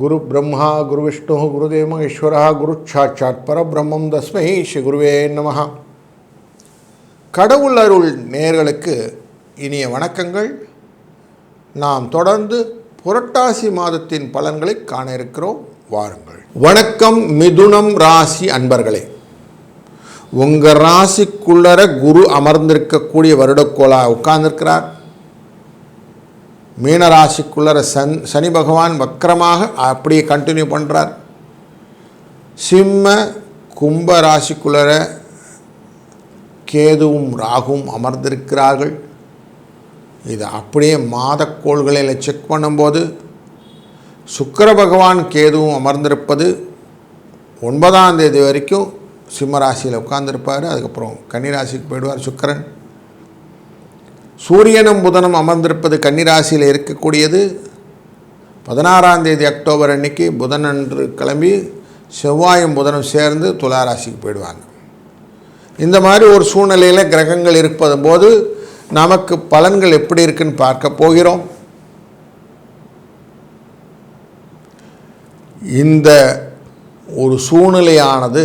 குரு பிரம்மா குரு விஷ்ணு குருதேவ ஈஸ்வரா குரு சாட்சாத் பரபிரம்மம் தஸ்மை ஸ்ரீ குருவே நமஹ கடவுள் அருள் நேர்களுக்கு இனிய வணக்கங்கள். நாம் தொடர்ந்து புரட்டாசி மாதத்தின் பலன்களை காண இருக்கிறோம் வாருங்கள். வணக்கம் மிதுனம் ராசி அன்பர்களே. உங்கள் ராசிக்குள்ளர குரு அமர்ந்திருக்கக்கூடிய வருடக்கோளா உட்கார்ந்திருக்கிறார். மீனராசிக்குள்ளர சன் சனி பகவான் வக்கரமாக அப்படியே கண்டினியூ பண்ணுறார் சிம்ம கும்ப ராசிக்குள்ளர கேதுவும் ராகுவும் அமர்ந்திருக்கிறார்கள். இது அப்படியே மாதக்கோள்களில் செக் பண்ணும்போது சுக்கர பகவான் கேதுவும் அமர்ந்திருப்பது ஒன்பதாம் தேதி வரைக்கும் சிம்ம ராசியில் உட்கார்ந்திருப்பார். அதுக்கப்புறம் கன்னிராசிக்கு போயிடுவார் சுக்கரன். சூரியனும் புதனும் அமர்ந்திருப்பது கன்னிராசியில் இருக்கக்கூடியது. பதினாறாம் தேதி அக்டோபர் அன்னைக்கு புதன் அன்று கிளம்பி செவ்வாயும் புதனும் சேர்ந்து துலா ராசிக்கு போயிடுவாங்க. இந்த மாதிரி ஒரு சூழ்நிலையில் கிரகங்கள் இருப்பது போது நமக்கு பலன்கள் எப்படி இருக்குன்னு பார்க்க போகிறோம். இந்த ஒரு சூழ்நிலையானது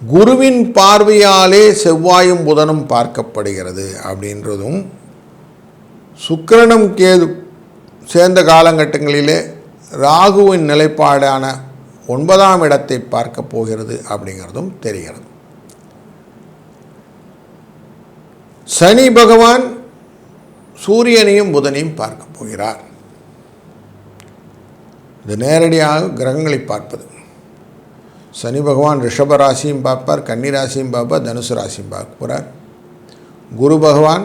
குருவின் பார்வையாலே செவ்வாயும் புதனும் பார்க்கப்படுகிறது அப்படின்றதும் சுக்கிரனும் கேது சேர்ந்த காலகட்டங்களிலே ராகுவின் நிலைப்பாடான ஒன்பதாம் இடத்தை பார்க்க போகிறது அப்படிங்கிறதும் தெரிகிறது. சனி பகவான் சூரியனையும் புதனையும் பார்க்க போகிறார். இது நேரடியாக கிரகங்களை பார்ப்பது. சனி பகவான் ரிஷப ராசியும் பார்ப்பார் கன்னி ராசியும் பார்ப்பார் தனுசு ராசியும் பார்க்க போகிறார் குரு பகவான்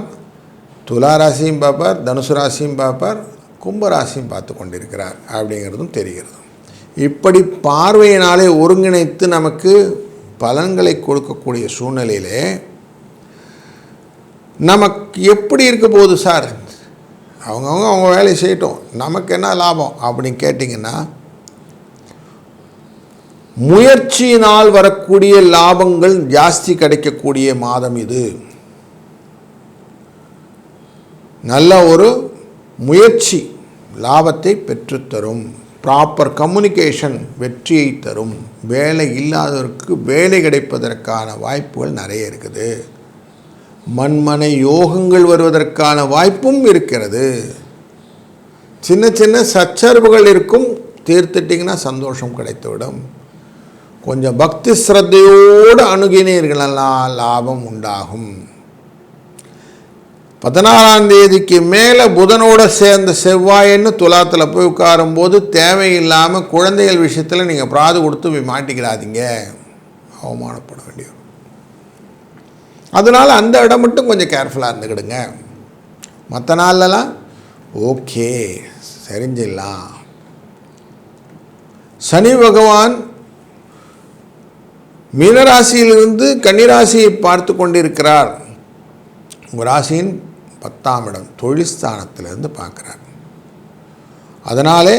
துலா ராசியும் பார்ப்பார் தனுசு ராசியும் பார்ப்பார் கும்பராசியும் பார்த்து கொண்டிருக்கிறார் அப்படிங்கிறதும் தெரிகிறது. இப்படி பார்வையினாலே ஒருங்கிணைத்து நமக்கு பலன்களை கொடுக்கக்கூடிய சூழ்நிலையிலே நமக்கு எப்படி இருக்க போகுது சார்? அவங்கவுங்க அவங்க வேலையை செய்யட்டும். நமக்கு என்ன லாபம் அப்படின்னு கேட்டிங்கன்னா முயற்சியினால் வரக்கூடிய லாபங்கள் ஜாஸ்தி கிடைக்கக்கூடிய மாதம் இது. நல்ல ஒரு முயற்சி லாபத்தை பெற்றுத்தரும் ப்ராப்பர் கம்யூனிகேஷன் வெற்றியை தரும். வேலை இல்லாதவருக்கு வேலை கிடைப்பதற்கான வாய்ப்புகள் நிறைய இருக்குது. மண்மனை யோகங்கள் வருவதற்கான வாய்ப்பும் இருக்கிறது. சின்ன சின்ன சச்சரவுகள் இருக்கும் தீர்த்துட்டிங்கன்னா சந்தோஷம் கிடைத்துவிடும். கொஞ்சம் பக்தி ஸ்ரத்தையோடு அணுகினீர்களெல்லாம் லாபம் உண்டாகும். பதினாறாம் தேதிக்கு மேலே புதனோட சேர்ந்த செவ்வாயின்னு துலாத்தில் போய் உட்காரும்போது தேவையில்லாமல் குழந்தைகள் விஷயத்தில் நீங்கள் பிராது கொடுத்து போய் மாட்டிக்கிறாதீங்க. அவமானப்பட வேண்டிய அதனால் அந்த இடம் மட்டும் கொஞ்சம் கேர்ஃபுல்லாக இருந்துக்கிடுங்க. மற்ற நாள்லலாம் ஓகே சரிஞ்சிடலாம். சனி பகவான் மீனராசியிலிருந்து கன்னிராசியை பார்த்து கொண்டிருக்கிறார். உங்கள் ராசியின் பத்தாம் இடம் தொழில்ஸ்தானத்திலிருந்து பார்க்குறார். அதனாலே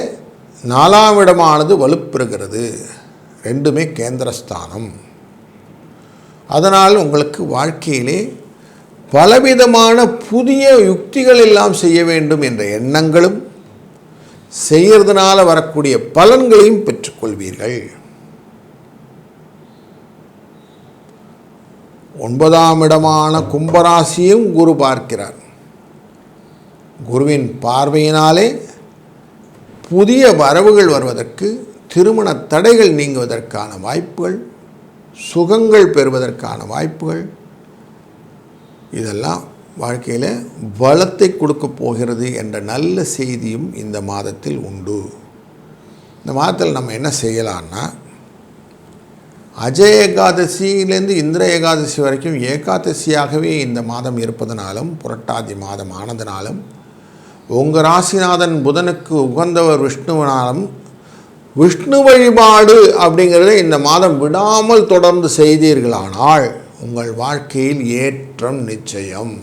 நாலாம் இடமானது வலுப்பெறுகிறது. ரெண்டுமே கேந்திரஸ்தானம். அதனால் உங்களுக்கு வாழ்க்கையிலே பலவிதமான புதிய யுக்திகள் எல்லாம் செய்ய வேண்டும் என்ற எண்ணங்களும் செய்கிறதுனால வரக்கூடிய பலன்களையும் பெற்றுக்கொள்வீர்கள். ஒன்பதாம் இடமான கும்பராசியும் குரு பார்க்கிறார். குருவின் பார்வையினாலே புதிய வரவுகள் வருவதற்கு திருமண தடைகள் நீங்குவதற்கான வாய்ப்புகள் சுகங்கள் பெறுவதற்கான வாய்ப்புகள் இதெல்லாம் வாழ்க்கையில் பலத்தை கொடுக்க போகிறது என்ற நல்ல செய்தியும் இந்த மாதத்தில் உண்டு. இந்த மாதத்தில் நம்ம என்ன செய்யலான்னா அஜய ஏகாதசியிலேருந்து இந்திர ஏகாதசி வரைக்கும் ஏகாதசியாகவே இந்த மாதம் இருப்பதனாலும் புரட்டாதி மாதம் ஆனதுனாலும் உங்கள் ராசிநாதன் புதனுக்கு உகந்தவர் விஷ்ணுவினாலும் விஷ்ணு வழிபாடு அப்படிங்கிறத இந்த மாதம் விடாமல் தொடர்ந்து செய்தீர்களானால் உங்கள் வாழ்க்கையில் ஏற்றம் நிச்சயம்.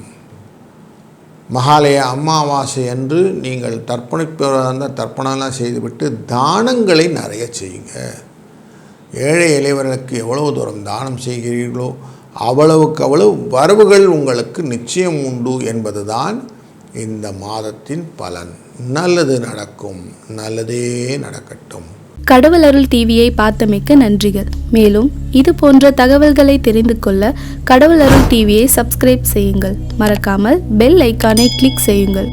மகாலய அமாவாசை அன்று நீங்கள் தர்ப்பணிப்பதாக தர்ப்பணம்லாம் செய்துவிட்டு தானங்களை நிறைய செய்யுங்க. ஏழை இளைவர்களுக்கு எவ்வளவு தூரம் தானம் செய்கிறீர்களோ அவ்வளவுக்கு அவ்வளவு வரவுகள் உங்களுக்கு நிச்சயம் உண்டு என்பதுதான் இந்த மாதத்தின் பலன். நல்லது நடக்கும். நல்லதே நடக்கட்டும். கடவுள் அருள் டிவியை பார்த்தமைக்க நன்றிகள். மேலும் இது போன்ற தகவல்களை தெரிந்து கொள்ள கடவுள் அருள் டிவியை சப்ஸ்கிரைப் செய்யுங்கள். மறக்காமல் பெல் ஐக்கானை கிளிக் செய்யுங்கள்.